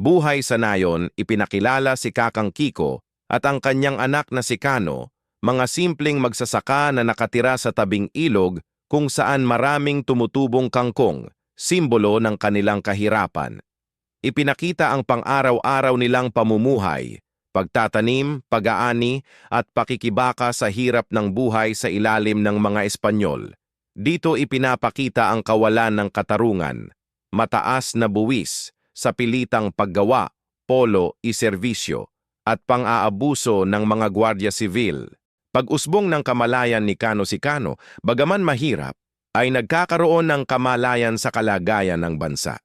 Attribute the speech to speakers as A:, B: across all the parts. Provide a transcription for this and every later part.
A: buhay sa nayon, ipinakilala si Kakang Kiko at ang kanyang anak na si Kano, mga simpleng magsasaka na nakatira sa tabing ilog kung saan maraming tumutubong kangkong, simbolo ng kanilang kahirapan. Ipinakita ang pang-araw-araw nilang pamumuhay, pagtatanim, pag-aani at pakikibaka sa hirap ng buhay sa ilalim ng mga Espanyol. Dito ipinapakita ang kawalan ng katarungan, mataas na buwis, sa pilitang paggawa, polo, iserbisyo, at pang-aabuso ng mga gwardiya sivil. Pag-usbong ng kamalayan ni Kano si Kano, bagaman mahirap, ay nagkakaroon ng kamalayan sa kalagayan ng bansa.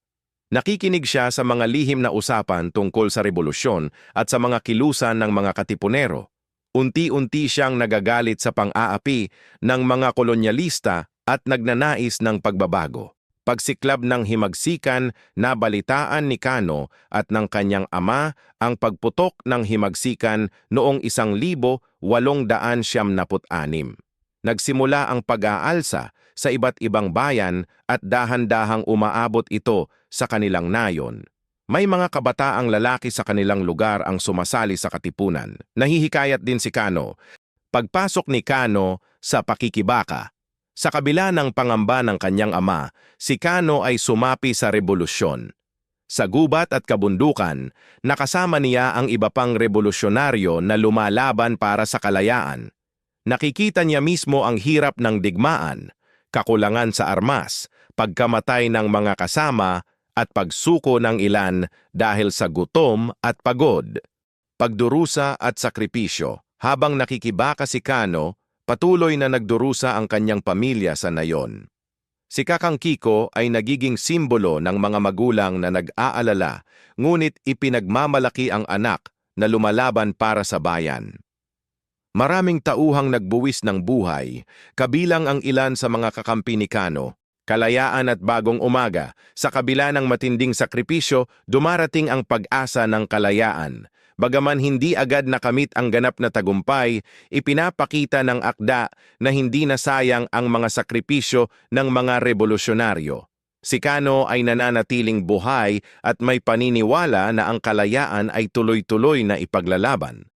A: Nakikinig siya sa mga lihim na usapan tungkol sa revolusyon at sa mga kilusan ng mga katipunero. Unti-unti siyang nagagalit sa pang-aapi ng mga kolonyalista at nagnanais ng pagbabago. Pagsiklab ng himagsikan, nabalitaan ni Kano at ng kanyang ama ang pagputok ng himagsikan noong 1876. Nagsimula ang pag-aalsa sa iba't ibang bayan at dahan-dahang umaabot ito sa kanilang nayon. May mga kabataang lalaki sa kanilang lugar ang sumasali sa katipunan. Nahihikayat din si Kano. Pagpasok ni Kano sa pakikibaka, sa kabila ng pangamba ng kanyang ama, si Kano ay sumapi sa revolusyon. Sa gubat at kabundukan, nakasama niya ang iba pang revolusyonaryo na lumalaban para sa kalayaan. Nakikita niya mismo ang hirap ng digmaan, kakulangan sa armas, pagkamatay ng mga kasama at pagsuko ng ilan dahil sa gutom at pagod. Pagdurusa at sakripisyo. Habang nakikibaka si Kano, patuloy na nagdurusa ang kanyang pamilya sa nayon. Si Kakang Kiko ay nagiging simbolo ng mga magulang na nag-aalala, ngunit ipinagmamalaki ang anak na lumalaban para sa bayan. Maraming tauhang nagbuwis ng buhay, kabilang ang ilan sa mga kakampi ni Kano. Kalayaan at bagong umaga, sa kabila ng matinding sakripisyo, dumarating ang pag-asa ng kalayaan. Bagaman hindi agad nakamit ang ganap na tagumpay, ipinapakita ng akda na hindi nasayang ang mga sakripisyo ng mga revolusyonaryo. Si Kano ay nananatiling buhay at may paniniwala na ang kalayaan ay tuloy-tuloy na ipaglalaban.